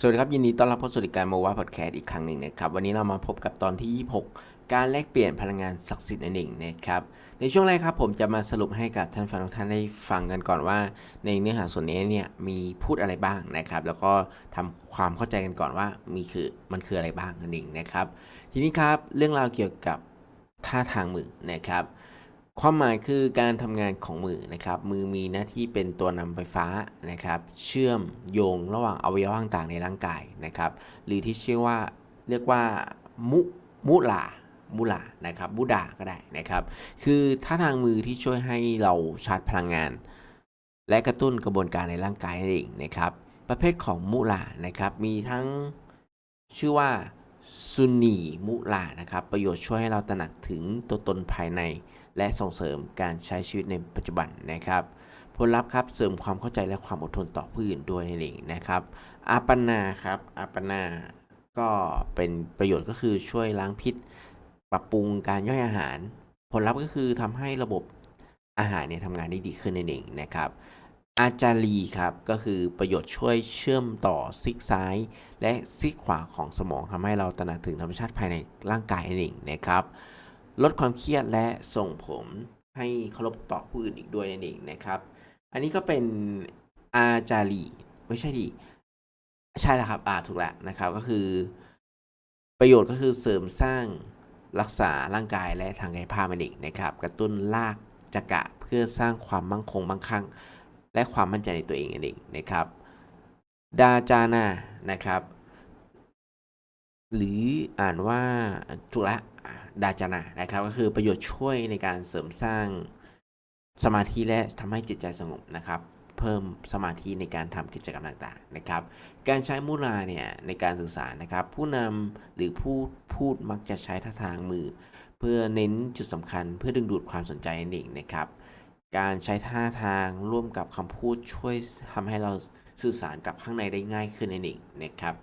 สวัสดีครับยินดีต้อนรับเข้าสู่รายการโมวาพอดแคสต์อีกครั้งหนึ่งนะครับวันนี้เรามาพบกับตอนที่ 26 การแลกเปลี่ยนพลังงานศักดิ์สิทธิ์นั่นเองนะครับในช่วงแรกครับผมจะมาสรุปให้กับท่านฟังทุกท่านได้ฟังกันก่อนว่า ในเนื้อหาส่วนนี้เนี่ยมีพูดอะไรบ้างนะครับ แล้วก็ทำความเข้าใจกันก่อนว่ามีคือมันคืออะไรบ้างนั่นเองนะครับ ทีนี้ครับเรื่องราวเกี่ยวกับท่าทางมือนะครับ ความหมายคือการทำงานของมือนะครับ มือมีหน้าที่เป็นตัวนำไฟฟ้านะครับ เชื่อมโยงระหว่างอวัยวะต่างๆในร่างกายนะครับ หรือที่เชื่อว่าเรียกว่ามุมุลามุลานะครับบุดาก็ได้นะครับ คือท่าทางมือที่ช่วยให้เราชาร์จพลังงาน และกระตุ้นกระบวนการในร่างกายนั่นเองนะครับ ประเภทของมุลานะครับ มีทั้งชื่อว่า ซุนีมุลานะครับ ประโยชน์ช่วยให้เราตระหนักถึงตัวตนภายใน และส่งเสริมการใช้ชีวิตในปัจจุบันนะครับ ผลลัพธ์ครับเสริมความเข้าใจและความอดทนต่อผู้อื่นด้วยนั่นเองนะครับอาปนาครับอาปนาก็เป็นประโยชน์ก็คือช่วยล้างพิษ ปรับปรุงการย่อยอาหาร ผลลัพธ์ก็คือทำให้ระบบอาหารเนี่ยทำงานได้ดีขึ้นนั่นเองนะครับ อาจารีครับ ก็คือประโยชน์ช่วยเชื่อมต่อซีกซ้าย และซีกขวาของสมองทำให้เราตระหนักถึงธรรมชาติภายในร่างกายนั่นเองนะครับ ลดความเครียดและส่งผลให้เคารพต่อผู้อื่นอีกด้วยนั่นเองนะครับ อันนี้ก็เป็นอาจารีไม่ใช่ดิใช่แล้วครับอ่าถูกแล้วนะครับ ก็คือ ประโยชน์ก็คือเสริมสร้างรักษาร่างกายและทางกายภาพนั่นเองนะครับ กระตุ้นรากจักระเพื่อสร้างความมั่งคงมั่งคั่ง และความมั่นใจในตัวเองนั่นเองนะครับ ดาจานานะครับ หรืออ่านว่าถูกละดาจานานะครับ ก็คือประโยชน์ช่วยในการเสริมสร้างสมาธิและทำให้จิตใจสงบนะครับเพิ่มสมาธิในการทำกิจกรรมต่างๆนะครับ การใช้มุราเนี่ยในการสื่อสารนะครับ ผู้นำหรือผู้พูดมักจะใช้ท่าทางมือ เพื่อเน้นจุดสำคัญเพื่อดึงดูดความสนใจนั่นเองนะครับ การใช้ท่าทางร่วมกับคำพูดช่วยทำให้เราสื่อสารกับข้างในได้ง่ายขึ้นนั่นเองนะครับ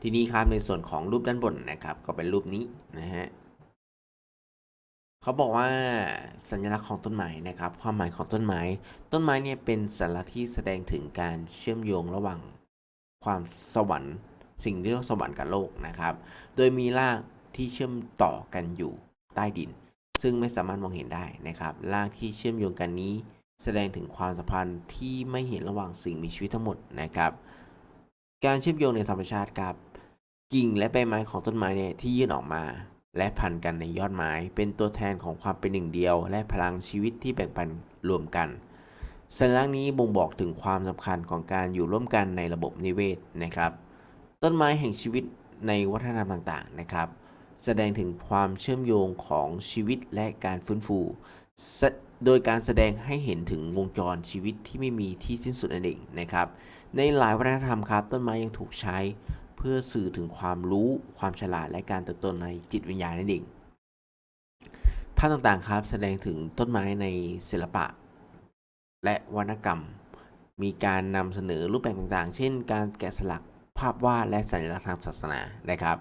ทีนี้ครับในส่วนของรูปด้านบนนะครับ ก็เป็นรูปนี้นะฮะเขาบอกว่าสัญลักษณ์ของต้นไม้นะครับ ความหมายของต้นไม้ ต้นไม้เนี่ยเป็นสัญลักษณ์ที่แสดงถึงการเชื่อมโยงระหว่างความสวรรค์ สิ่งที่เรียกว่าสวรรค์กับโลกนะครับ โดยมีรากที่เชื่อมต่อกันอยู่ใต้ดิน ซึ่งไม่สามารถมองเห็นได้นะครับรากที่เชื่อมโยงกันนี้ แสดงถึงความสัมพันธ์ที่ไม่เห็นระหว่างสิ่งมีชีวิตทั้งหมดนะครับ การเชื่อมโยงในธรรมชาติครับ กิ่งและใบไม้ของต้นไม้เนี่ยที่ยื่นออกมา และพันกันในยอดไม้ เป็นตัวแทนของความเป็นหนึ่งเดียว และพลังชีวิตที่แบ่งปันรวมกันสัญลักษณ์นี้บ่งบอกถึงความสำคัญของการอยู่ร่วมกันในระบบนิเวศนะครับ ต้นไม้แห่งชีวิตในวัฒนธรรมต่างๆนะครับ แสดงถึงความเชื่อมโยงของชีวิตและการฟื้นฟู โดยการแสดงให้เห็นถึงวงจรชีวิตที่ไม่มีที่สิ้นสุดนั่นเองนะครับ ในหลายวัฒนธรรมครับ ต้นไม้ยังถูกใช้ เพื่อสื่อถึงความรู้ ความฉลาดและการเติบโตในจิตวิญญาณนั่นเองภาพต่างๆครับแสดงถึงต้นไม้ในศิลปะ และวรรณกรรม มีการนำเสนอรูปแบบต่างๆ เช่น การแกะสลักภาพวาดและสัญลักษณ์ทางศาสนานะครับ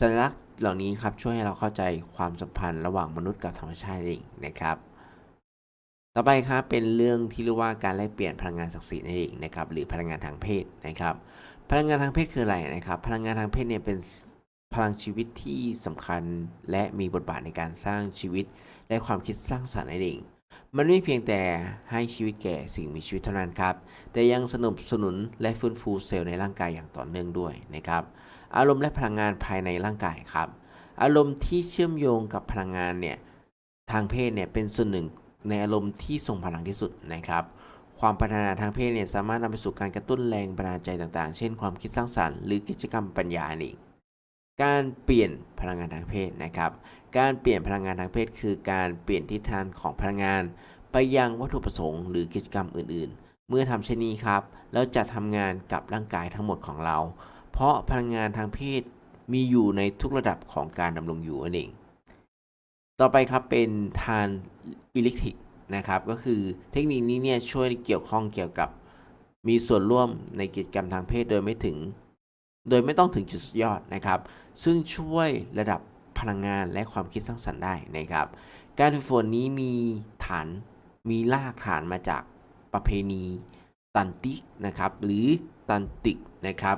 สัญลักษณ์เหล่านี้ครับช่วยให้เราเข้าใจความสัมพันธ์ระหว่างมนุษย์กับธรรมชาติเองนะครับ ต่อไปครับเป็นเรื่องที่เรียกว่าการแลกเปลี่ยนพลังงานศักดิ์สิทธิ์นั่นเองนะครับหรือพลังงานทางเพศนะครับ พลังงานทางเพศคืออะไรนะครับ พลังงานทางเพศเนี่ยเป็นพลังชีวิตที่สำคัญและมีบทบาทในการสร้างชีวิต และความคิดสร้างสรรค์นั่นเอง มันไม่เพียงแต่ให้ชีวิตแก่สิ่งมีชีวิตเท่านั้นครับ แต่ยังสนับสนุนและฟื้นฟูเซลล์ในร่างกายอย่างต่อเนื่องด้วยนะครับ อารมณ์และพลังงานภายในร่างกายครับ อารมณ์ที่เชื่อมโยงกับพลังงานเนี่ยทางเพศเนี่ยเป็นส่วนหนึ่งในอารมณ์ที่ทรงพลังที่สุดนะครับ ความพัฒนาทางเพศเนี่ยสามารถนำไปสู่การกระตุ้นแรงบันดาลใจต่างๆ เช่น ความคิดสร้างสรรค์หรือกิจกรรมปัญญาองการเปลี่ยนพลังงานทางเพศนะครับ การเปลี่ยนพลังงานทางเพศ คือการเปลี่ยนทิศทางของพลังงาน ไปยังวัตถุประสงค์หรือกิจกรรมอื่น ๆ เมื่อทำเช่นนี้ครับ เราจะทำงานกับร่างกายทั้งหมดของเรา เพราะพลังงานทางเพศมีอยู่ในทุกระดับของการดำรงอยู่นั่นเอง ต่อไปครับเป็นทานอิเล็กทริกนะครับ ก็คือเทคนิคนี้เนี่ยช่วยเกี่ยวข้องเกี่ยวกับมีส่วนร่วมในกิจกรรมทางเพศโดยไม่ถึง โดยไม่ต้องถึงจุดยอดนะครับ ซึ่งช่วยระดับพลังงานและความคิดสร้างสรรค์ได้นะครับ การฝึกฝนนี้มีฐานมีรากฐานมาจากประเพณีตันติกนะครับ หรือตันติกนะครับ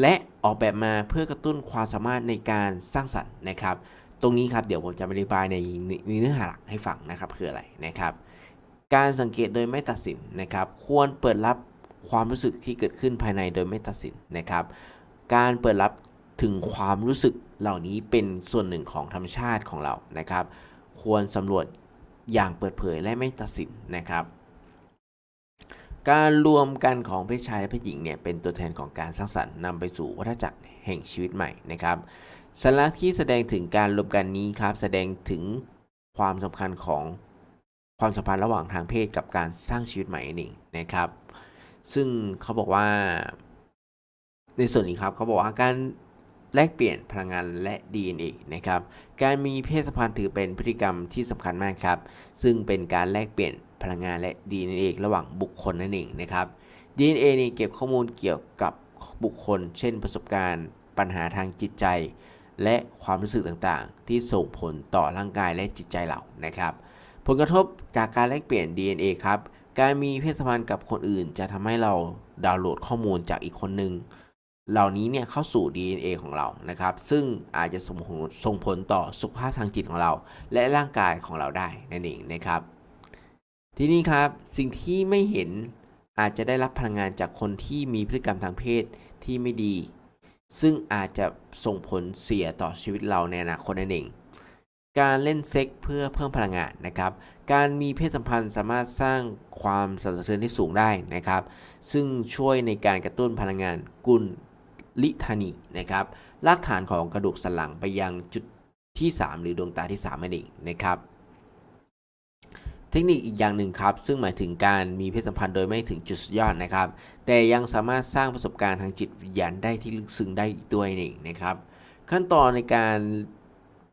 และออกแบบมาเพื่อกระตุ้นความสามารถในการสร้างสรรค์นะครับ ตรงนี้ครับเดี๋ยวผมจะอธิบายในในเนื้อหาหลักให้ฟังนะครับคืออะไรนะครับ การสังเกตโดยไม่ตัดสินนะครับ ควรเปิดรับความรู้สึกที่เกิดขึ้นภายในโดยไม่ตัดสินนะครับ การเปิดรับถึงความรู้สึกเหล่านี้เป็นส่วนหนึ่งของธรรมชาติของเรานะครับ ควรสำรวจอย่างเปิดเผยและไม่ตัดสินนะครับ การรวมกันของเพศชายและเพศหญิงเนี่ยเป็นตัวแทนของการสร้างสรรค์นำไปสู่วัฏจักรแห่งชีวิตใหม่นะครับสัญลักษณ์ที่แสดงถึงการรวมกันนี้ครับ แสดงถึงความสำคัญของความสัมพันธ์ระหว่างทางเพศกับการสร้างชีวิตใหม่นั่นะครับ ซึ่งเขาบอกว่า ในส่วนนี้ครับเขาบอกว่าการแลกเปลี่ยนพลังงานและ DNA นะครับ การมีเพศสัมพันธ์ถือเป็นพฤติกรรมที่สำคัญมากครับ ซึ่งเป็นการแลกเปลี่ยน พลังงานและ DNA ระหว่างบุคคลนั่นเองนะครับ DNA นี่เก็บข้อมูลเกี่ยวกับบุคคล เช่นประสบการณ์ ปัญหาทางจิตใจ และความรู้สึกต่างๆ ที่ส่งผลต่อร่างกายและจิตใจเรานะครับ ผลกระทบจากการแลกเปลี่ยน DNA ครับ การมีเพศสัมพันธ์กับคนอื่น จะทำให้เราดาวน์โหลดข้อมูลจากอีกคนหนึ่งเหล่านี้เนี่ยเข้าสู่ DNA ของเรานะครับ ซึ่งอาจจะส่งผลส่งผลต่อสุขภาพทางจิตของเรา และร่างกายของเราได้นั่นเองนะครับ ทีนี้ครับสิ่งที่ไม่เห็นอาจจะได้รับพลังงานจากคนที่มีพฤติกรรมทางเพศที่ไม่ดี ซึ่งอาจจะส่งผลเสียต่อชีวิตเราในอนาคตนั่นเอง การเล่นเซ็กเพื่อเพิ่มพลังงานนะครับ การมีเพศสัมพันธ์สามารถสร้างความสั่นสะเทือนที่สูงได้นะครับ ซึ่งช่วยในการกระตุ้นพลังงานกุลลิธานีนะครับรากฐานของกระดูกสันหลังไปยังจุดที่ 3 หรือดวงตาที่3นั่นเองนะครับ เทคนิคอีกอย่างหนึ่งครับ ซึ่งหมายถึงการมีเพศสัมพันธ์โดยไม่ถึงจุดสุดยอดนะครับ แต่ยังสามารถสร้างประสบการณ์ทางจิตวิญญาณได้ที่ลึกซึ้งได้อีกด้วยนี่นะครับ ขั้นตอนในการ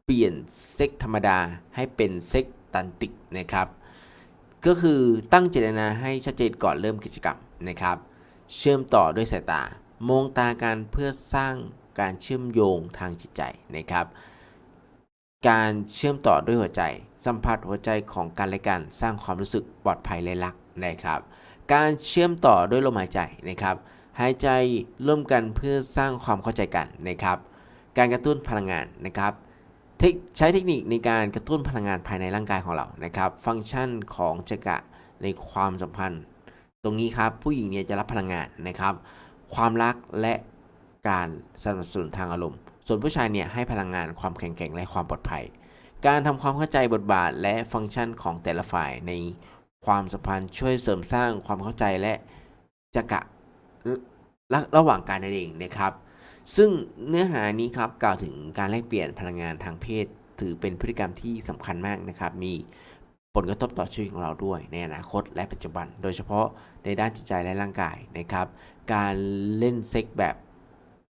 เปลี่ยนเซ็กธรรมดาให้เป็นเซ็กตันติกนะครับ ก็คือตั้งเจตนาให้ชัดเจนก่อนเริ่มกิจกรรมนะครับ เชื่อมต่อด้วยสายตามองตากันเพื่อสร้างการเชื่อมโยงทางจิตใจนะครับ การเชื่อมต่อด้วยหัวใจ สัมผัสหัวใจของกันและกัน สร้างความรู้สึกปลอดภัยและรักนะครับ การเชื่อมต่อด้วยลมหายใจนะครับหายใจร่วมกันเพื่อสร้างความเข้าใจกันนะครับ การกระตุ้นพลังงานนะครับใช้เทคนิคในการกระตุ้นพลังงานภายในร่างกายของเรานะครับ ฟังก์ชันของจักระในความสัมพันธ์ ตรงนี้ครับผู้หญิงเนี่ยจะรับพลังงานนะครับ ความรักและการสนับสนุนทางอารมณ์ ส่วนผู้ชายเนี่ยให้พลังงานความแข็งแกร่งและความปลอดภัย การทำความเข้าใจบทบาทและฟังก์ชันของแต่ละฝ่ายในความสัมพันธ์ช่วยเสริมสร้างความเข้าใจและจักระระระหว่างกันนั่นเองนะครับ ซึ่งเนื้อหานี้ครับกล่าวถึงการแลกเปลี่ยนพลังงานทางเพศ ถือเป็นพฤติกรรมที่สำคัญมากนะครับ มีผลกระทบต่อชีวิตของเราด้วยในอนาคตและปัจจุบัน โดยเฉพาะในด้านจิตใจและร่างกายนะครับ การเล่นเซ็กแบบ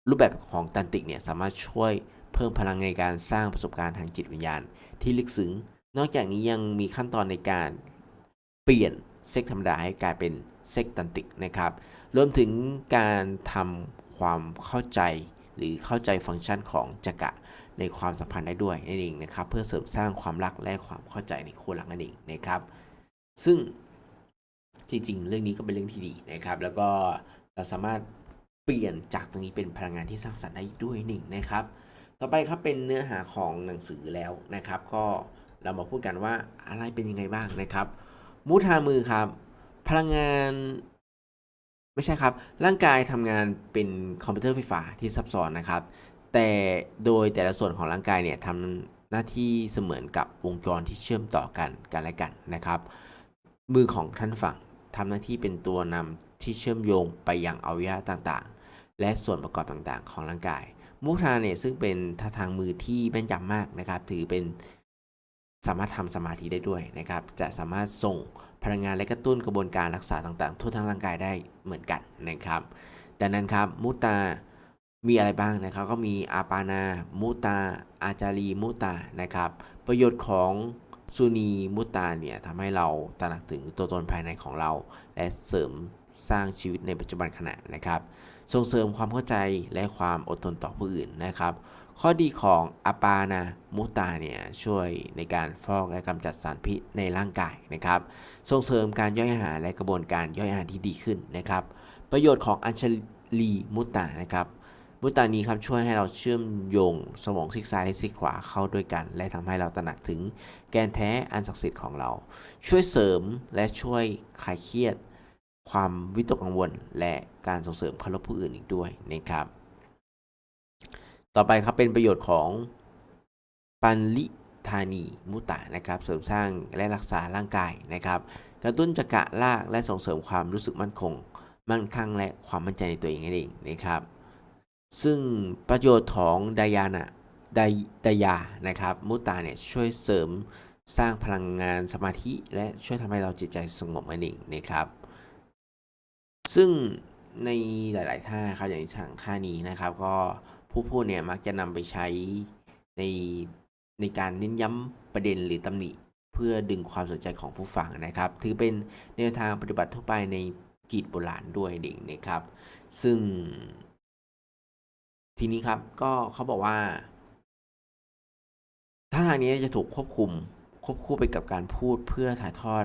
รูปแบบของตันติกเนี่ยสามารถช่วยเพิ่มพลังในการสร้างประสบการณ์ทางจิตวิญญาณ ที่ลึกซึ้ง นอกจากนี้ยังมีขั้นตอนในการเปลี่ยนเซ็กธรรมดาให้กลายเป็นเซ็กตันติกนะครับ รวมถึงการทำความเข้าใจหรือเข้าใจฟังก์ชันของจักระในความสัมพันธ์ได้ด้วยนั่นเองนะครับ เพื่อเสริมสร้างความรักและความเข้าใจในคู่รักนั่นเองนะครับ ซึ่งจริงๆ เรื่องนี้ก็เป็นเรื่องที่ดีนะครับ แล้วก็เราสามารถ เปลี่ยนจากตรงนี้เป็นพลังงานที่สร้างสรรค์ได้ด้วยหนึ่งนะครับ ต่อไปครับเป็นเนื้อหาของหนังสือแล้วนะครับ ก็เรามาพูดกันว่าอะไรเป็นยังไงบ้างนะครับมุทามือครับ พลังงานไม่ใช่ครับ ร่างกายทำงานเป็นคอมพิวเตอร์ไฟฟ้าที่ซับซ้อนนะครับ แต่โดยแต่ละส่วนของร่างกายเนี่ยทำหน้าที่เสมือนกับวงจรที่เชื่อมต่อกันกันและกันนะครับ มือของท่านฝั่งทำหน้าที่เป็นตัวนำที่เชื่อมโยงไปยังอวัยวะต่าง และส่วนประกอบต่างๆ ของร่างกาย มุทาเนี่ยซึ่งเป็นท่าทางมือที่แม่นยำมากนะครับ ถือเป็นสามารถทำสมาธิได้ด้วยนะครับ จะสามารถส่งพลังงานและกระตุ้นกระบวนการรักษาต่างๆ ทั่วทั้งร่างกายได้เหมือนกันนะครับ ดังนั้นครับมุตามีอะไรบ้างนะครับ ก็มีอาปานา มุตา อาจารีมุตานะครับ ประโยชน์ของซูนีมุตาเนี่ยทำให้เราตระหนักถึงตัวตนภายในของเรา และเสริมสร้างชีวิตในปัจจุบันขณะนะครับ ส่งเสริมความเข้าใจและความอดทนต่อผู้อื่นนะครับ ข้อดีของอปานามุตาเนี่ยช่วยในการฟอกและกำจัดสารพิษในร่างกายนะครับ ส่งเสริมการย่อยอาหารและกระบวนการย่อยอาหารที่ดีขึ้นนะครับ ประโยชน์ของอัญชลีมุตตานะครับมุตตานี้ครับช่วยให้เราเชื่อมโยงสมองซีกซ้ายและซีกขวาเข้าด้วยกัน และทำให้เราตระหนักถึงแกนแท้อันศักดิ์สิทธิ์ของเรา ช่วยเสริมและช่วยคลายเครียด ความวิตกกังวลและการส่งเสริมเคารพผู้อื่นอีกด้วยนะครับ ต่อไปครับเป็นประโยชน์ของปันลิธานีมุตตะนะครับ เสริมสร้างและรักษาร่างกายนะครับ กระตุ้นจักระลากและส่งเสริมความรู้สึกมั่นคง มั่นคงและความมั่นใจในตัวเองนั่นเองนะครับ ซึ่งประโยชน์ของไดยานะไดไดยานะครับ มุตตาเนี่ยช่วยเสริมสร้างพลังงานสมาธิ และช่วยทำให้เราจิตใจสงบนั่นเองนะครับ ซึ่งในหลาย ๆ ท่าครับอย่างทางท่านี้นะครับ ก็ผู้พูดเนี่ยมักจะนำไปใช้ในในการเน้นย้ำประเด็นหรือตำหนิ เพื่อดึงความสนใจของผู้ฟังนะครับ ถือเป็นแนวทางปฏิบัติทั่วไปในกรีกโบราณด้วยเด็กนะครับ ซึ่ง ทีนี้ครับก็เขาบอกว่าท่าทางนี้จะถูกควบคุมควบคู่ไปกับการพูดเพื่อถ่ายทอด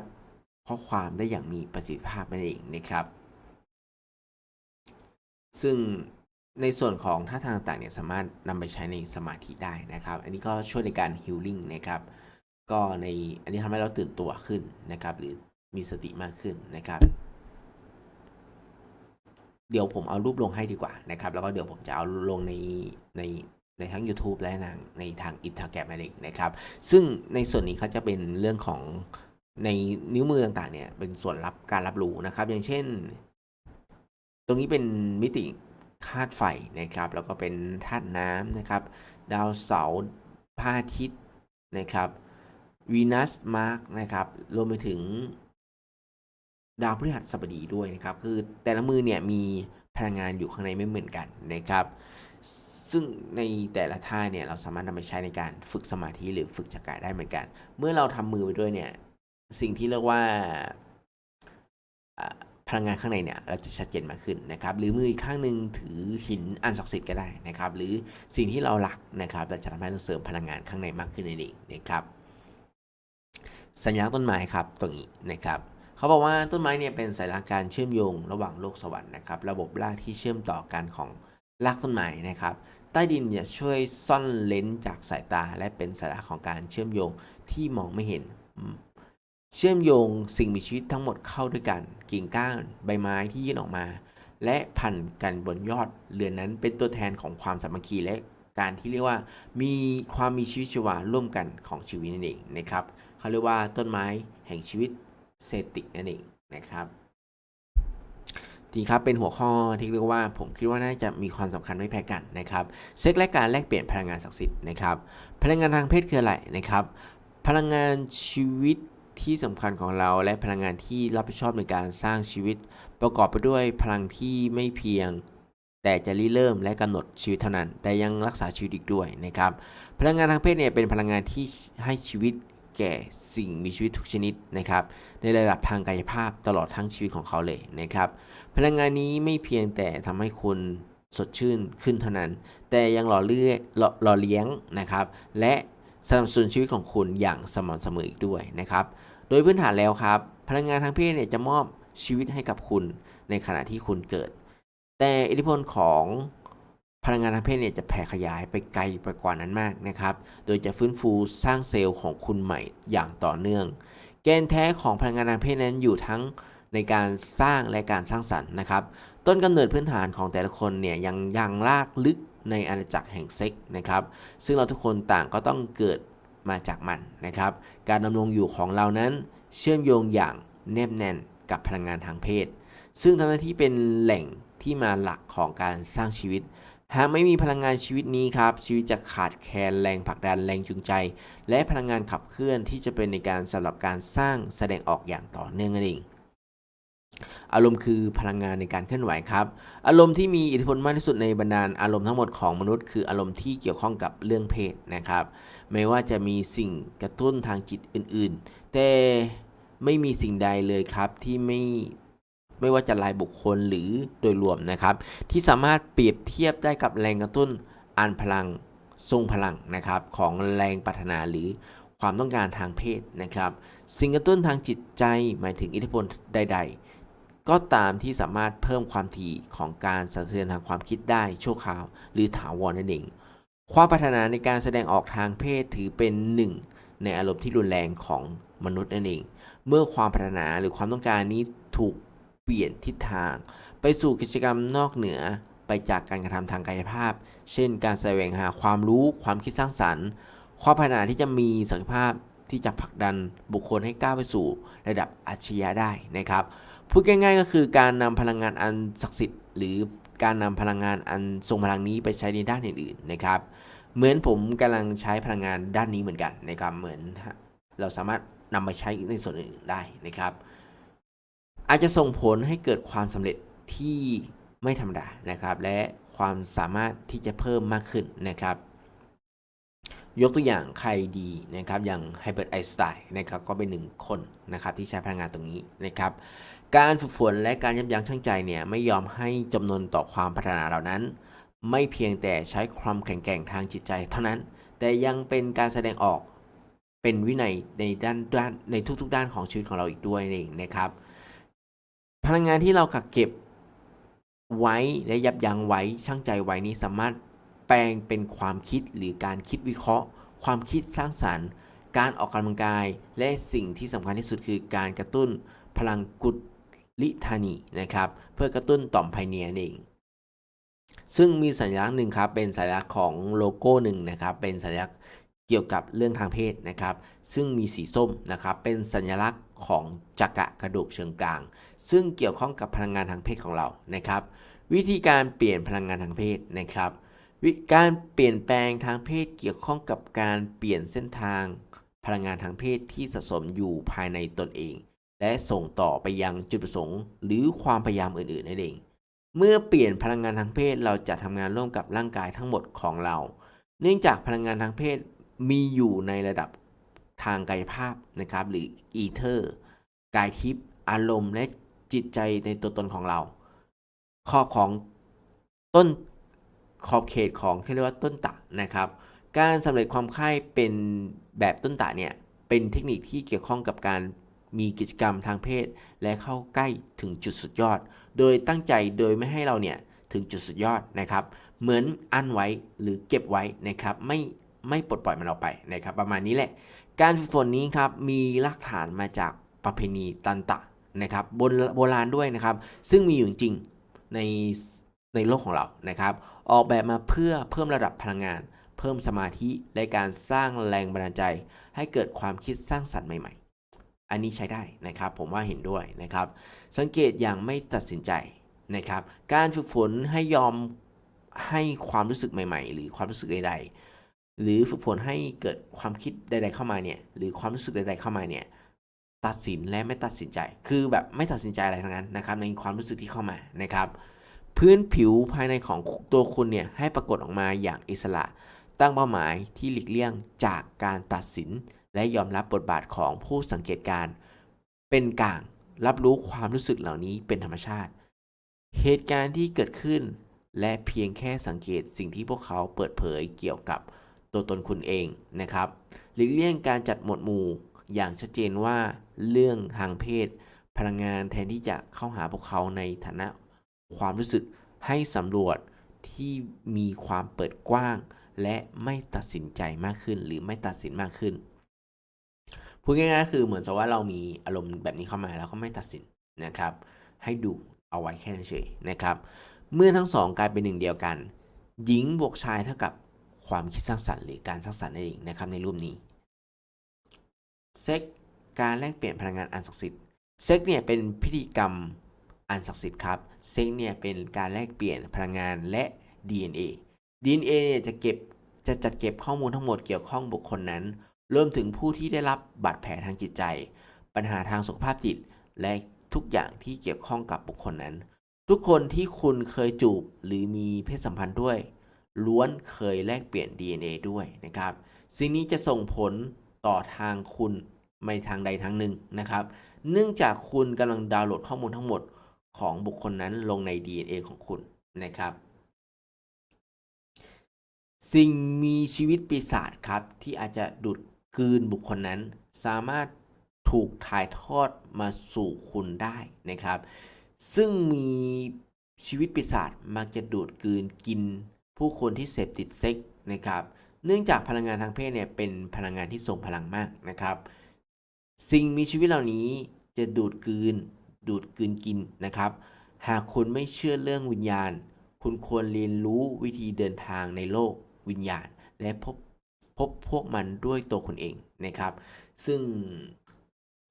ข้อความได้อย่างมีประสิทธิภาพนั่นเองนะครับ ซึ่งในส่วนของท่าทางต่างๆเนี่ยสามารถนำไปใช้ในสมาธิได้นะครับ อันนี้ก็ช่วยในการฮิลลิ่งนะครับ ก็ในอันนี้ทำให้เราตื่นตัวขึ้นนะครับ หรือมีสติมากขึ้นนะครับ เดี๋ยวผมเอารูปลงให้ดีกว่านะครับ แล้วก็เดี๋ยวผมจะเอาลงในในในทั้ง YouTube และในในทางอิน t าแกรมนั่นเองนะครับ ซึ่งในส่วนนี้เขาจะเป็นเรื่องของในนิ้วมือต่างๆเนี่ยเป็นส่วนรับการรับรู้นะครับ อย่างเช่น ตรงนี้เป็นมิติธาตุไฟนะครับ แล้วก็เป็นธาตุน้ำนะครับ ดาวเสาร์พระอาทิตย์นะครับวีนัสมาร์กนะครับ รวมไปถึง ดาวพฤหัสบดีด้วยนะครับ คือแต่ละมือเนี่ยมีพลังงานอยู่ข้างในไม่เหมือนกันนะครับ ซึ่งในแต่ละท่าเนี่ยเราสามารถนำไปใช้ในการฝึกสมาธิหรือฝึกจักระได้เหมือนกัน เมื่อเราทำมือไปด้วยเนี่ย สิ่งที่เรียกว่า พลังงานข้างในเนี่ยเราจะชัดเจนมากขึ้นนะครับหรือมืออีกข้างหนึ่งถือหินอันศักดิ์สิทธิ์ก็ได้นะครับหรือสิ่งที่เราหลักนะครับจะทำให้เราเสริมพลังงานข้างในมากขึ้นนั่นเองนะครับสัญลักษณ์ต้นไม้ครับตรงนี้นะครับเขาบอกว่าต้นไม้เนี่ยเป็นสัญลักษณ์การเชื่อมโยงระหว่างโลกสวรรค์นะครับระบบรากที่เชื่อมต่อกันของรากต้นไม้นะครับ ใต้ดินเนี่ยช่วยซ่อนเลนจากสายตา และเป็นสัญลักษณ์ของการเชื่อมโยงที่มองไม่เห็น เชื่อมโยงสิ่งมีชีวิตทั้งหมดเข้าด้วยกัน กิ่งก้าน ใบไม้ที่ยื่นออกมา และพันกันบนยอดเรือนนั้นเป็นตัวแทนของความสามัคคีและการที่เรียกว่ามีความมีชีวิตชีวาร่วมกันของชีวิตนั่นเองนะครับเขาเรียกว่าต้นไม้แห่งชีวิตเซติกนั่นเองนะครับทีครับเป็นหัวข้อที่เรียกว่าผมคิดว่าน่าจะมีความสำคัญไม่แพ้กันนะครับเซ็กและการแลกเปลี่ยนพลังงานศักดิ์สิทธิ์นะครับพลังงานทางเพศคืออะไรนะครับ พลังงานชีวิต ที่สำคัญของเราและพลังงานที่รับผิดชอบในการสร้างชีวิต ประกอบไปด้วยพลังที่ไม่เพียง แต่จะริเริ่มและกำหนดชีวิตเท่านั้น แต่ยังรักษาชีวิตอีกด้วยนะครับ พลังงานทางเพศเนี่ยเป็นพลังงานที่ให้ชีวิตแก่สิ่งมีชีวิตทุกชนิดนะครับ ในระดับทางกายภาพตลอดทั้งชีวิตของเขาเลยนะครับ พลังงานนี้ไม่เพียงแต่ทำให้คุณสดชื่นขึ้นเท่านั้น แต่ยังหล่อเลี้ยงหล่อเลี้ยงนะครับ และสนับสนุนชีวิตของคุณอย่างสม่ำเสมออีกด้วยนะครับ โดยพื้นฐานแล้วครับ พลังงานทางเพศเนี่ยจะมอบชีวิตให้กับคุณในขณะที่คุณเกิด แต่อิทธิพลของพลังงานทางเพศเนี่ยจะแผ่ขยายไปไกลไปกว่านั้นมากนะครับ โดยจะฟื้นฟูสร้างเซลล์ของคุณใหม่อย่างต่อเนื่อง แกนแท้ของพลังงานทางเพศนั้นอยู่ทั้งในการสร้างและการสร้างสรรค์นะครับ ต้นกำเนิดพื้นฐานของแต่ละคนเนี่ยยังยังลากลึกในอาณาจักรแห่งเซ็กนะครับ ซึ่งเราทุกคนต่างก็ต้องเกิด มาจากมันนะครับ การดำรงอยู่ของเรานั้นเชื่อมโยงอย่างแนบแน่นกับพลังงานทางเพศ ซึ่งทำหน้าที่เป็นแหล่งที่มาหลักของการสร้างชีวิต หากไม่มีพลังงานชีวิตนี้ครับ ชีวิตจะขาดแคลนแรงผลักดันแรงจูงใจ และพลังงานขับเคลื่อนที่จะเป็นในการสำหรับการสร้างแสดงออกอย่างต่อเนื่องนั่นเองอารมณ์คือพลังงานในการเคลื่อนไหวครับ อารมณ์ที่มีอิทธิพลมากที่สุดในบรรดาอารมณ์ทั้งหมดของมนุษย์ คืออารมณ์ที่เกี่ยวข้องกับเรื่องเพศนะครับ ไม่ว่าจะมีสิ่งกระตุ้นทางจิตอื่นๆ แต่ไม่มีสิ่งใดเลยครับที่ไม่ไม่ว่าจะรายบุคคลหรือโดยรวมนะครับ ที่สามารถเปรียบเทียบได้กับแรงกระตุ้นอันพลังทรงพลังนะครับของแรงปรารถนาหรือความต้องการทางเพศนะครับ สิ่งกระตุ้นทางจิตใจหมายถึงอิทธิพลใด ๆ ก็ตามที่สามารถเพิ่มความถี่ของการสั่นสะเทือนทางความคิดได้ชั่วคราว หรือถาวรนั่นเอง ความปรารถนาในการแสดงออกทางเพศถือเป็นหนึ่งในอารมณ์ที่รุนแรงของมนุษย์นั่นเอง เมื่อความปรารถนาหรือความต้องการนี้ถูกเปลี่ยนทิศทาง ไปสู่กิจกรรมนอกเหนือไปจากการกระทำทางกายภาพ เช่น การแสวงหาความรู้ความคิดสร้างสรรค์ ความปรารถนาที่จะมีศักยภาพที่จะผลักดันบุคคลให้ก้าวไปสู่ระดับอาชญาได้นะครับ พูดง่ายๆก็คือการนำพลังงานอันศักดิ์สิทธิ์หรือ การนำพลังงานอันทรงพลังนี้ไปใช้ในด้านอื่นๆนะครับ เหมือนผมกำลังใช้พลังงานด้านนี้เหมือนกันนะครับเหมือนเราสามารถนำมาใช้ในส่วนอื่นๆได้นะครับ อาจจะส่งผลให้เกิดความสำเร็จที่ไม่ธรรมดานะครับ และความสามารถที่จะเพิ่มมากขึ้นนะครับ ยกตัวอย่างใครดีนะครับ อย่างไฮเบิร์ตไอน์สไตน์นะครับ ก็เป็นหนึ่งคนนะครับที่ใช้พลังงานตรงนี้นะครับ การฝึกฝนและการยับยั้งชั่งใจเนี่ยไม่ยอมให้จำนวนต่อความพัฒนาเหล่านั้น ไม่เพียงแต่ใช้ความแข็งแกร่งทางจิตใจเท่านั้น แต่ยังเป็นการแสดงออกเป็นวินัยในด้านด้านในทุกๆ ด้านของชีวิตของเราอีกด้วยเองนะครับ พลังงานที่เรากักเก็บไว้และยับยั้งไว้ชั่งใจไว้นี้สามารถแปลงเป็นความคิดหรือการคิดวิเคราะห์ ความคิดสร้างสรรค์ การออกกำลังกาย และสิ่งที่สำคัญที่สุดคือการกระตุ้นพลังกุ ลิธานีนะครับเพื่อกระตุ้นต่อมไพเนียเอง ซึ่งมีสัญลักษณ์หนึ่งครับเป็นสัญลักษณ์ของโลโก้หนึ่งนะครับเป็นสัญลักษณ์เกี่ยวกับเรื่องทางเพศนะครับ ซึ่งมีสีส้มนะครับเป็นสัญลักษณ์ของจักระกระดูกเชิงกลาง ซึ่งเกี่ยวข้องกับพลังงานทางเพศของเรานะครับ วิธีการเปลี่ยนพลังงานทางเพศนะครับการเปลี่ยนแปลงทางเพศเกี่ยวข้องกับการเปลี่ยนเส้นทางพลังงานทางเพศที่สะสมอยู่ภายในตนเอง และส่งต่อไปยังจุดประสงค์ หรือความพยายามอื่นๆนั่นเอง เมื่อเปลี่ยนพลังงานทางเพศเราจะทำงานร่วมกับร่างกายทั้งหมดของเรา เนื่องจากพลังงานทางเพศมีอยู่ในระดับทางกายภาพนะครับ หรืออีเทอร์กายทิพย์อารมณ์และจิตใจในตัวตนของเราข้อของต้นขอบเขตของที่เรียกว่าต้นตะนะครับ การสำเร็จความใคร่เป็นแบบต้นตะเนี่ยเป็นเทคนิคที่เกี่ยวข้องกับการ มีกิจกรรมทางเพศ และเข้าใกล้ถึงจุดสุดยอด โดยตั้งใจโดยไม่ให้เราเนี่ยถึงจุดสุดยอดนะครับ เหมือนอั้นไว้หรือเก็บไว้นะครับไม่ไม่ปลดปล่อยมันออกไปนะครับ ประมาณนี้แหละ การฝึกฝนนี้ครับมีรากฐานมาจากประเพณีตันตะนะครับบนโบราณด้วยนะครับ ซึ่งมีอยู่จริงในในโลกของเรานะครับ ออกแบบมาเพื่อเพิ่มระดับพลังงาน เพิ่มสมาธิและการสร้างแรงบันดาลใจ ให้เกิดความคิดสร้างสรรค์ใหม่ อันนี้ใช้ได้นะครับผมว่าเห็นด้วยนะครับ สังเกตอย่างไม่ตัดสินใจนะครับ การฝึกฝนให้ยอมให้ความรู้สึกใหม่ ๆ หรือความรู้สึกใด ๆ หรือฝึกฝนให้เกิดความคิดใด ๆ เข้ามาเนี่ยหรือความรู้สึกใด ๆ เข้ามาเนี่ยตัดสินและไม่ตัดสินใจ คือแบบไม่ตัดสินใจอะไรทั้งนั้นนะครับ ในความรู้สึกที่เข้ามานะครับ พื้นผิวภายในของตัวคุณเนี่ยให้ปรากฏออกมาอย่างอิสระ ตั้งเป้าหมายที่หลีกเลี่ยงจากการตัดสิน และยอมรับบทบาทของผู้สังเกตการ เป็นกลางรับรู้ความรู้สึกเหล่านี้เป็นธรรมชาติ เหตุการณ์ที่เกิดขึ้น และเพียงแค่สังเกตสิ่งที่พวกเขาเปิดเผยเกี่ยวกับตัวตนคุณเองนะครับหลีกเลี่ยงการจัดหมวดหมู่อย่างชัดเจนว่าเรื่องทางเพศ พลังงานแทนที่จะเข้าหาพวกเขาในฐานะความรู้สึกให้สำรวจที่มีความเปิดกว้าง และไม่ตัดสินใจมากขึ้น หรือไม่ตัดสินมากขึ้น พูดง่ายๆคือเหมือนกับว่าเรามีอารมณ์แบบนี้เข้ามาแล้วก็ไม่ตัดสินนะครับ ให้ดูเอาไว้แค่นั้นเฉยนะครับ เมื่อทั้งสองกลายเป็นหนึ่งเดียวกัน หญิงบวกชายเท่ากับความคิดสร้างสรรค์หรือการสร้างสรรค์นั่นเองนะครับในรูปนี้เซ็กการแลกเปลี่ยนพลังงานอันศักดิ์สิทธิ์เซ็กเนี่ยเป็นพิธีกรรมอันศักดิ์สิทธิ์ครับเซ็กเนี่ยเป็นการแลกเปลี่ยนพลังงานและ DNA DNA เนี่ยจะเก็บจะจัดเก็บข้อมูลทั้งหมดเกี่ยวข้องบุคคลนั้น รวมถึงผู้ที่ได้รับบาดแผลทางจิตใจ ปัญหาทางสุขภาพจิต และทุกอย่างที่เกี่ยวข้องกับบุคคลนั้น ทุกคนที่คุณเคยจูบหรือมีเพศสัมพันธ์ด้วย ล้วนเคยแลกเปลี่ยน DNA ด้วยนะครับ สิ่งนี้จะส่งผลต่อทางคุณไม่ทางใดทางหนึ่งนะครับ เนื่องจากคุณกำลังดาวน์โหลดข้อมูลทั้งหมดของบุคคลนั้นลงใน DNA ของคุณนะครับ สิ่งมีชีวิตปีศาจครับที่อาจจะดูด กืนบุคคลนั้น สามารถถูกถ่ายทอดมาสู่คุณได้นะครับ ซึ่งมีชีวิตปีศาจมักจะดูดกืนกิน ผู้คนที่เสพติดเซ็กนะครับ เนื่องจากพลังงานทางเพศเนี่ยเป็นพลังงานที่ทรงพลังมากนะครับ สิ่งมีชีวิตเหล่านี้จะดูดกืน ดูดกืนกินนะครับ หากคุณไม่เชื่อเรื่องวิญญาณ คุณควรเรียนรู้วิธีเดินทางในโลกวิญญาณ และพบ พบพวกมันด้วยตัวคุณเองนะครับ ซึ่ง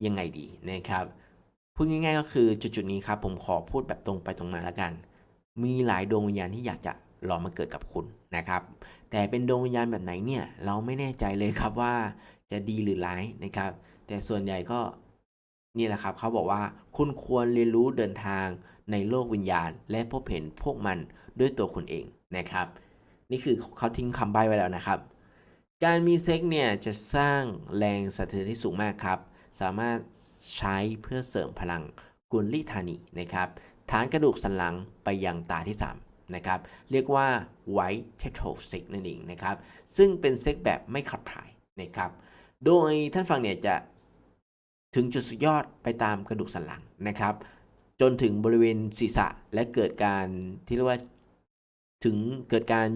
ยังไงดีนะครับ พูดง่ายๆก็คือจุดๆนี้ครับ ผมขอพูดแบบตรงไปตรงมาแล้วกัน มีหลายดวงวิญญาณที่อยากจะรอมาเกิดกับคุณนะครับ แต่เป็นดวงวิญญาณแบบไหนเนี่ย เราไม่แน่ใจเลยครับว่าจะดีหรือร้ายนะครับ แต่ส่วนใหญ่ก็นี่แหละครับเขาบอกว่าคุณควรเรียนรู้เดินทางในโลกวิญญาณ และพบเห็นพวกมันด้วยตัวคุณเองนะครับ นี่คือเขาทิ้งคำใบ้ไว้แล้วนะครับ การมีเซ็กเนี่ยจะสร้างแรงสะเทือนที่สูงมากครับ สามารถใช้เพื่อเสริมพลังกุลลิธานีนะครับฐานกระดูกสันหลังไปยังตาที่ 3 นะครับ เรียกว่า white t e t r o s e x นั่นเองนะครับ ซึ่งเป็นเซ็กแบบไม่ขับถ่ายนะครับ โดยท่านฟังเนี่ยจะถึงจุดสุดยอดไปตามกระดูกสันหลังนะครับ จนถึงบริเวณศีรษะและเกิดการที่เรียกว่าถึงเกิดการ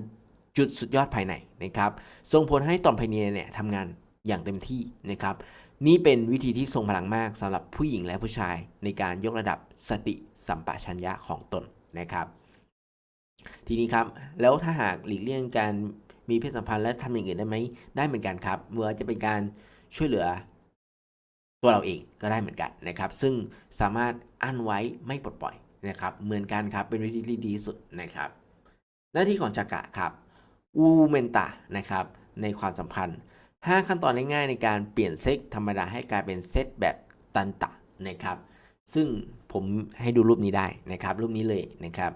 จุดสุดยอดภายในนะครับส่งผลให้ต่อมภายในเนี่ยทำงานอย่างเต็มที่นะครับ นี่เป็นวิธีที่ทรงพลังมากสำหรับผู้หญิงและผู้ชายในการยกระดับสติสัมปชัญญะของตนนะครับ ทีนี้ครับ แล้วถ้าหากหลีกเลี่ยงการมีเพศสัมพันธ์และทำอย่างอื่นได้ไหมได้เหมือนกันครับเมื่อจะเป็นการช่วยเหลือตัวเราเองก็ได้เหมือนกันนะครับ ซึ่งสามารถอั้นไว้ไม่ปลดปล่อยนะครับ เหมือนกันครับเป็นวิธีที่ดีที่สุดนะครับ หน้าที่ของจักระครับ อูเมนตานะครับในความสัมพันธ์ 5 ขั้นตอนง่ายๆในการเปลี่ยนเซ็ตธรรมดาให้กลายเป็นเซตแบบตันตะนะครับ ซึ่งผมให้ดูรูปนี้ได้นะครับรูปนี้เลยนะครับ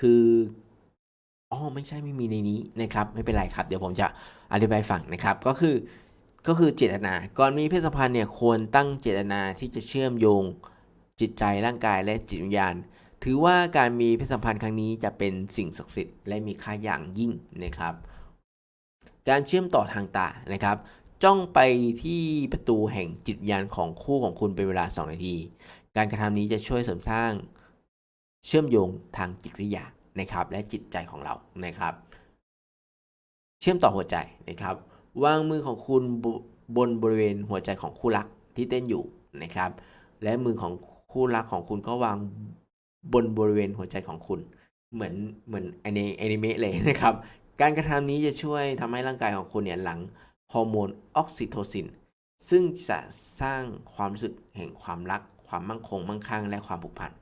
คืออ๋อไม่ใช่ไม่มีในนี้นะครับไม่เป็นไรครับ เดี๋ยวผมจะอธิบายฟังนะครับก็คือก็คือเจตนา ก่อนมีเพศสัมพันธ์เนี่ยควรตั้งเจตนาที่จะเชื่อมโยงจิตใจร่างกายและจิตวิญญาณ ถือว่าการมีเพศสัมพันธ์ครั้งนี้จะเป็นสิ่งศักดิ์สิทธิ์และมีค่าอย่างยิ่งนะครับ การเชื่อมต่อทางตานะครับ จ้องไปที่ประตูแห่งจิตวิญญาณของคู่ของคุณเป็นเวลา 2 นาที การกระทำนี้จะช่วยเสริมสร้างเชื่อมโยงทางจิตวิทยานะครับ และจิตใจของเรานะครับ เชื่อมต่อหัวใจนะครับ วางมือของคุณบบนบริเวณหัวใจของคู่รักที่เต้นอยู่นะครับ และมือของคู่รักของคุณก็วาง บนบริเวณหัวใจของคุณ เหมือนเหมือนอนิอนิเมะเลยนะครับ การกระทำนี้จะช่วยทำให้ร่างกายของคุณเนี่ยหลังฮอร์โมนออกซิโทซิน ซึ่งจะสร้างความรู้สึกแห่งความรัก ความมั่งคงมั่งคั่งและความผูกพัน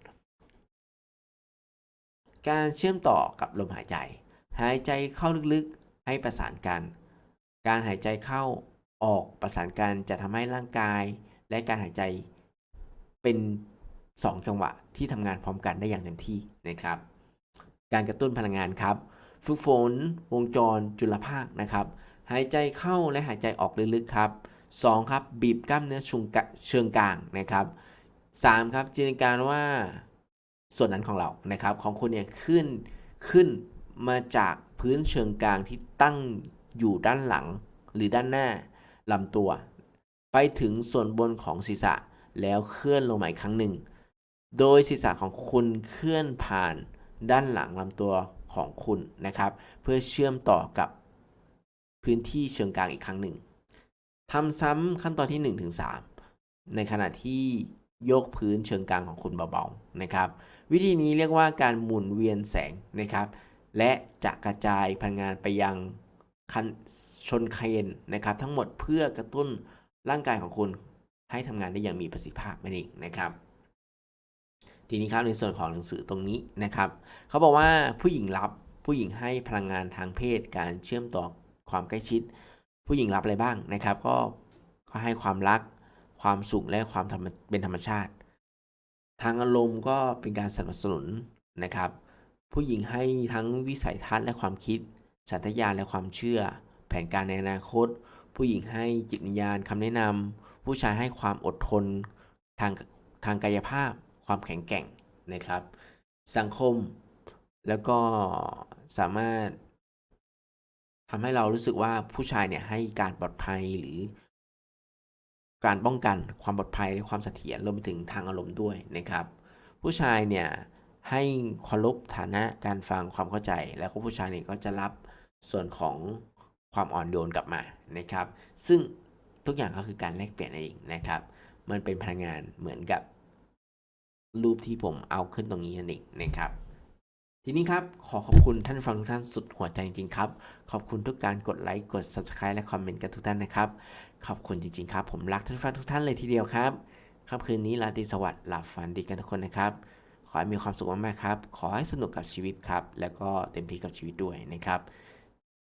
การเชื่อมต่อกับลมหายใจ หายใจเข้าลึกๆให้ประสานกัน การหายใจเข้าออกประสานกันจะทำให้ร่างกาย และการหายใจเป็น 2 จังหวะที่ทำงานพร้อมกันได้อย่างเต็มที่นะครับ การกระตุ้นพลังงานครับ ฝึกฝน วงจรจุลภาคนะครับ หายใจเข้าและหายใจออกลึกๆครับ 2. ครับ บีบกล้ามเนื้อชุงกะเชิงกลางนะครับ 3. ครับจินตนาการว่าส่วนนั้นของเรานะครับ ของคุณเนี่ยขึ้นขึ้นมาจากพื้นเชิงกลางที่ตั้งอยู่ด้านหลังหรือด้านหน้าลำตัว ไปถึงส่วนบนของศีรษะแล้วเคลื่อนลงมาอีกครั้งหนึ่ง โดยศีรษะของคุณเคลื่อนผ่านด้านหลังลำตัวของคุณนะครับ เพื่อเชื่อมต่อกับพื้นที่เชิงกลางอีกครั้งหนึ่งทำซ้ำขั้นตอนที่1ถึง3ในขณะที่ยกพื้นเชิงกลางของคุณเบาๆนะครับ วิธีนี้เรียกว่าการหมุนเวียนแสงนะครับ และจะกระจายพลังงานไปยังคันชนเคนนะครับ ทั้งหมดเพื่อกระตุ้นร่างกายของคุณให้ทำงานได้อย่างมีประสิทธิภาพนั่นเองนะครับ ทีนี้ครับในส่วนของหนังสือตรงนี้นะครับเขาบอกว่าผู้หญิงรับผู้หญิงให้พลังงานทางเพศ การเชื่อมต่อความใกล้ชิด ผู้หญิงรับอะไรบ้างนะครับ ก็ก็ให้ความรัก ความสุขและความเป็นธรรมชาติ ทางอารมณ์ก็เป็นการสนับสนุนนะครับ ผู้หญิงให้ทั้งวิสัยทัศน์และความคิด สัตยาและความเชื่อ แผนการในอนาคต ผู้หญิงให้จิตวิญญาณคำแนะนำผู้ชายให้ความอดทนทางทางกายภาพ ความแข็งแกร่งนะครับ สังคมแล้วก็สามารถทำให้เรารู้สึกว่าผู้ชายเนี่ยให้การปลอดภัยหรือ การป้องกันความปลอดภัยความเสถียรรวมไปถึงทางอารมณ์ด้วยนะครับ ผู้ชายเนี่ยให้เคารพฐานะการฟังความเข้าใจ แล้วก็ผู้ชายเนี่ยก็จะรับส่วนของความอ่อนโยนกลับมานะครับ ซึ่งทุกอย่างก็คือการแลกเปลี่ยนนั่นเองนะครับ มันเป็นพลังงานเหมือนกับ รูปที่ผมเอาขึ้นตรงนี้นั่นเองนะครับ ทีนี้ครับ ขอขอบคุณท่านฟังทุกท่านสุดหัวใจจริงๆครับ ขอบคุณทุกการกดไลค์กด subscribe และคอมเมนต์กันทุกท่านนะครับ ขอบคุณจริงๆครับ ผมรักท่านฟังทุกท่านเลยทีเดียวครับค่ำคืนนี้ราตรีสวัสดิ์หลับฝันดีกันทุกคนนะครับ ขอให้มีความสุขมากๆครับ ขอให้สนุกกับชีวิตครับ แล้วก็เต็มที่กับชีวิตด้วยนะครับ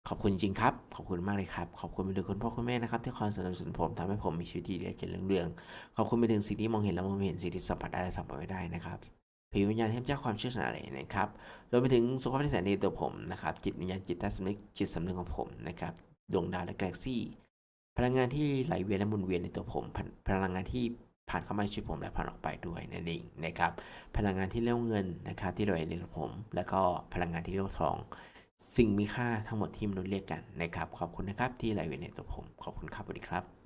ขอบคุณจริงครับ ขอบคุณมากเลยครับ ขอบคุณไปถึงคุณพ่อคุณแม่นะครับที่คอยสนับสนุนผมทำให้ผมมีชีวิตที่ดีและเจริญรุ่งเรือง ขอบคุณไปถึงสิ่งที่มองเห็นและมองไม่เห็นสิ่งที่สัมผัสได้และสัมผัสไม่ได้นะครับผีวิญญาณเทพเจ้าความเชื่อสนาอะไรนะครับรวมไปถึงสุขภาพที่แสนดีตัวผมนะครับ จิตวิญญาณจิตใต้สำนึกจิตสำนึกของผมนะครับดวงดาวและกาแล็กซี่ พลังงานที่ไหลเวียนและหมุนเวียนในตัวผม พลังงานที่ผ่านเข้ามาในชีวิตผมและผ่านออกไปด้วยนั่นเองนะครับ พลังงานที่เรียกว่าเงินนะครับที่ไหลในตัวผม แล้วก็พลังงานที่เรียกทอง สิ่งมีค่าทั้งหมดที่มนุษย์เรียกกันนะครับ ขอบคุณนะครับที่ไลเวนในตัวผม ขอบคุณครับสวัสดีครับ